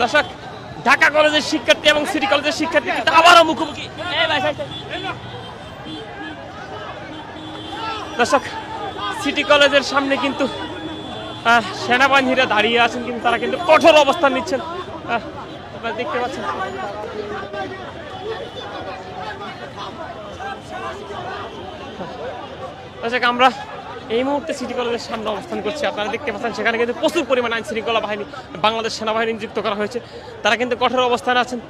দর্শক, ঢাকা কলেজের শিক্ষার্থী এবং সিটি কলেজের শিক্ষার্থী আবারও মুখোমুখি। দর্শক, সিটি কলেজের সামনে কিন্তু সেনাবাহিনীরা দাঁড়িয়ে আছেন, কিন্তু তারা কিন্তু কঠোর অবস্থান নিচ্ছেন। আপনারা দেখতে পাচ্ছেন। দর্শক, আমরা এই মুহূর্তে সিটি কলেজের সামনে অবস্থান করছি। আপনারা দেখতে পাচ্ছেন, সেখানে কিন্তু প্রচুর পরিমাণ আইন শৃঙ্খলা বাহিনী, বাংলাদেশ সেনাবাহিনী নিযুক্ত করা হয়েছে। তারা কিন্তু কঠোর অবস্থানে আছেন।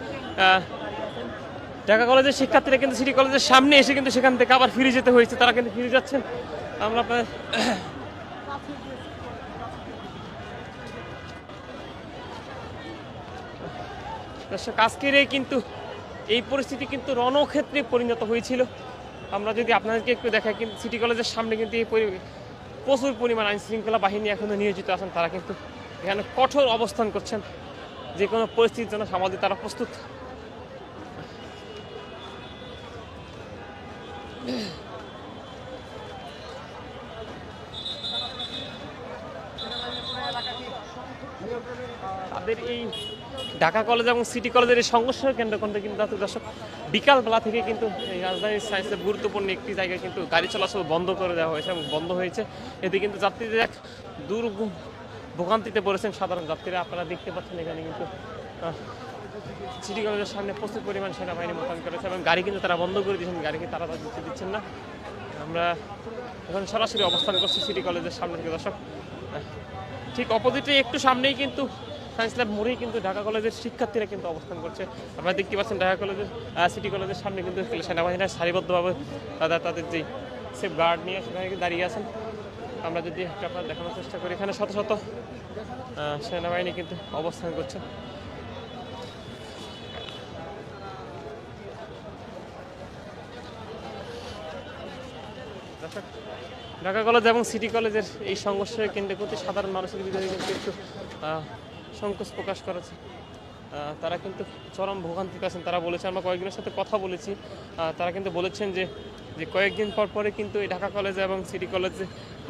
ঢাকা কলেজের শিক্ষার্থীরা কিন্তু সিটি কলেজের সামনে এসে কিন্তু সেখান থেকে আবার ফিরে যেতে হয়েছে। তারা কিন্তু ফিরে যাচ্ছেন। আমরা আপনার দর্শক, আজকের এই কিন্তু এই পরিস্থিতি কিন্তু রণক্ষেত্রে পরিণত হয়েছিল। আমরা যদি আপনাদেরকে একটু দেখাই, কিন্তু সিটি কলেজের সামনে কিন্তু এই প্রচুর পরিমাণ আইন শৃঙ্খলা বাহিনী এখনও নিয়োজিত আছেন। তারা কিন্তু এখানে কঠোর অবস্থান করছেন। যে কোনো পরিস্থিতির জন্য দিতে তারা প্রস্তুত। তাদের এই ঢাকা কলেজ এবং সিটি কলেজের এই সংঘর্ষ কেন্দ্র কিন্তু দর্শক বিকালবেলা থেকে কিন্তু এই রাজধানীর সায়েন্সের গুরুত্বপূর্ণ একটি জায়গায় কিন্তু গাড়ি চলাচল বন্ধ করে দেওয়া হয়েছে এবং বন্ধ হয়েছে। এতে কিন্তু যাত্রীদের এক দূর ভোগান্তিতে পড়েছেন সাধারণ যাত্রীরা। আপনারা দেখতে পাচ্ছেন এখানে কিন্তু সিটি কলেজের সামনে প্রচুর পরিমাণ সেনাবাহিনী মোতায়েন করেছে এবং গাড়ি কিন্তু তারা বন্ধ করে দিয়েছেন, গাড়িকে তারা দিতে দিচ্ছেন না। আমরা এখন সরাসরি অবস্থান করছি সিটি কলেজের সামনে থেকে, দর্শক। ঠিক অপোজিটে একটু সামনেই কিন্তু সায়েন্স ল্যাব মোড়েই কিন্তু ঢাকা কলেজের শিক্ষার্থীরা কিন্তু অবস্থান করছে। আপনারা দেখতে পাচ্ছেন ঢাকা কলেজের সিটি কলেজের সামনে কিন্তু সেনাবাহিনীরা সারিবদ্ধভাবে তাদের তাদের যে সেফ গার্ড নিয়ে সেখানে দাঁড়িয়ে আছেন। আমরা যদি একটু আপনার দেখানোর চেষ্টা করি, এখানে শত শত সেনাবাহিনী কিন্তু অবস্থান করছে। ঢাকা কলেজ এবং সিটি কলেজের এই সংঘর্ষের কেন্দ্রে কিন্তু সাধারণ মানুষের ভিতরে কিন্তু একটু সংকোচ প্রকাশ করেছে। তারা কিন্তু চরম ভোগান্তিতে আছেন। তারা বলেছে, আমরা কয়েকজনের সাথে কথা বলেছি। তারা কিন্তু বলেছেন যে যে কয়েকদিন পর পরে কিন্তু এই ঢাকা কলেজে এবং সিটি কলেজে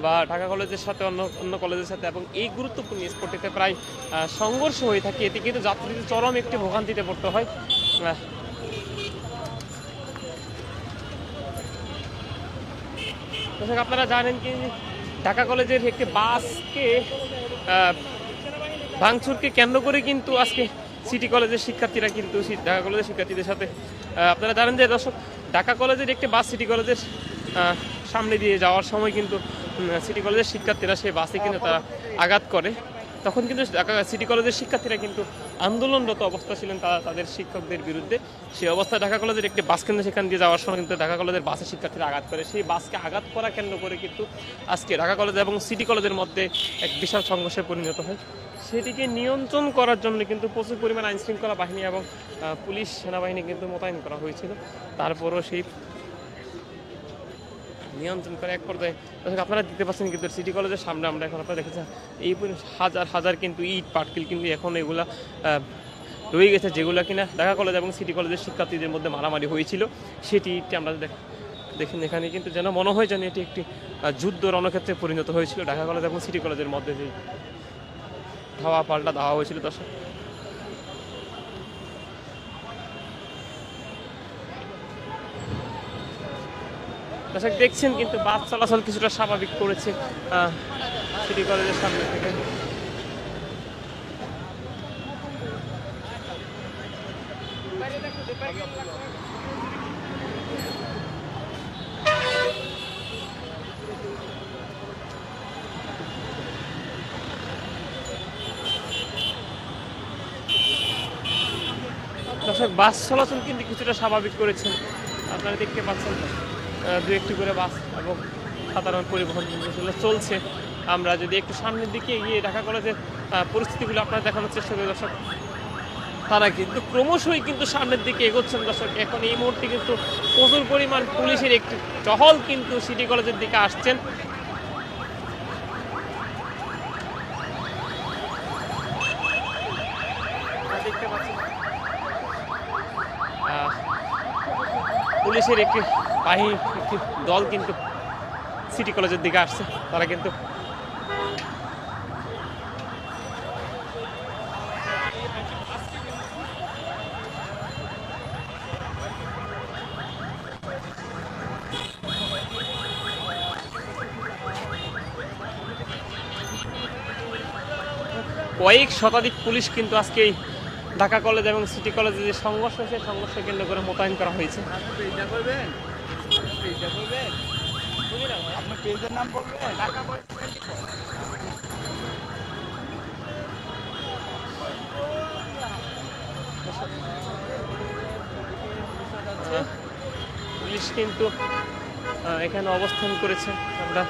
বা ঢাকা কলেজের সাথে অন্য অন্য কলেজের সাথে এবং এই গুরুত্বপূর্ণ স্পটিতে প্রায় সংঘর্ষ হয়ে থাকে। এতে কিন্তু যাত্রীদের চরম একটি ভোগান্তিতে পড়তে হয়। আপনারা জানেন কি ঢাকা কলেজের একটি বাসকে ভাঙচুরকে কেন্দ্র করে কিন্তু আজকে সিটি কলেজের শিক্ষার্থীরা কিন্তু ঢাকা কলেজের শিক্ষার্থীদের সাথে আপনারা জানেন যে দর্শক, ঢাকা কলেজের একটি বাস সিটি কলেজের সামনে দিয়ে যাওয়ার সময় কিন্তু সিটি কলেজের শিক্ষার্থীরা সেই বাসে কিন্তু তারা আঘাত করে। তখন কিন্তু ঢাকা সিটি কলেজের শিক্ষার্থীরা কিন্তু আন্দোলনরত অবস্থা ছিলেন তারা, তাদের শিক্ষকদের বিরুদ্ধে। সেই অবস্থায় ঢাকা কলেজের একটি বাস কেন্দ্র সেখান দিয়ে যাওয়ার সময় কিন্তু ঢাকা কলেজের বাসে শিক্ষার্থীরা আঘাত করে। সেই বাসকে আঘাত করা কেন্দ্র করে কিন্তু আজকে ঢাকা কলেজ এবং সিটি কলেজের মধ্যে এক বিশাল সংঘর্ষে পরিণত হয়। সেটিকে নিয়ন্ত্রণ করার জন্য কিন্তু প্রচুর পরিমাণ আইন শৃঙ্খলা বাহিনী এবং পুলিশ সেনাবাহিনী কিন্তু মোতায়েন করা হয়েছিল। তারপরও সেই নিয়ন্ত্রণ করে এক পর্যায়ে আপনারা দিতে পারছেন কিন্তু সিটি কলেজের সামনে আমরা এখন আপনারা দেখেছেন, এই হাজার হাজার কিন্তু ইট, পাটকিল কিন্তু এখন এগুলা রয়ে গেছে যেগুলো কিনা ঢাকা কলেজ এবং সিটি কলেজের শিক্ষার্থীদের মধ্যে মারামারি হয়েছিল। সেটি ইটটি আমরা দেখ- দেখেন এখানে কিন্তু যেন মনে হয় যেন এটি একটি যুদ্ধ রণক্ষেত্রে পরিণত হয়েছিল ঢাকা কলেজ এবং সিটি কলেজের মধ্যে যে ধাওয়া পাল্টা ধাওয়া হয়েছিল দর্শক দর্শক, দেখছেন কিন্তু বাস চলাচল কিছুটা স্বাভাবিক করেছে সিটি কলেজের সামনে থেকে। দর্শক, বাস চলাচল কিন্তু কিছুটা স্বাভাবিক করেছেন আপনারা দেখতে পাচ্ছেন দু একটি করে বাস এবং সাধারণ পরিবহন চলছে। আমরা যদি একটু সামনের দিকে গিয়ে ঢাকা কলেজের পরিস্থিতিগুলো আপনারা দেখানোর চেষ্টা করি দর্শক। তারা কিন্তু ক্রমশই কিন্তু সামনের দিকে এগোচ্ছেন দর্শক। এখন এই মুহূর্তে কিন্তু প্রচুর পরিমাণ পুলিশের একটি টহল কিন্তু সিটি কলেজের দিকে আসছেন। পুলিশের একটি বাহিনী, একটি দল কিন্তু সিটি কলেজের দিকে আসছে। তারা কিন্তু কয়েক শতাধিক পুলিশ কিন্তু আজকে এই ঢাকা কলেজ এবং সিটি কলেজে যে সংঘর্ষ হয়েছে সংঘর্ষ কেন্দ্র করে মোতায়েন করা হয়েছে। পুলিশ কিন্তু এখানে অবস্থান করেছে। আমরা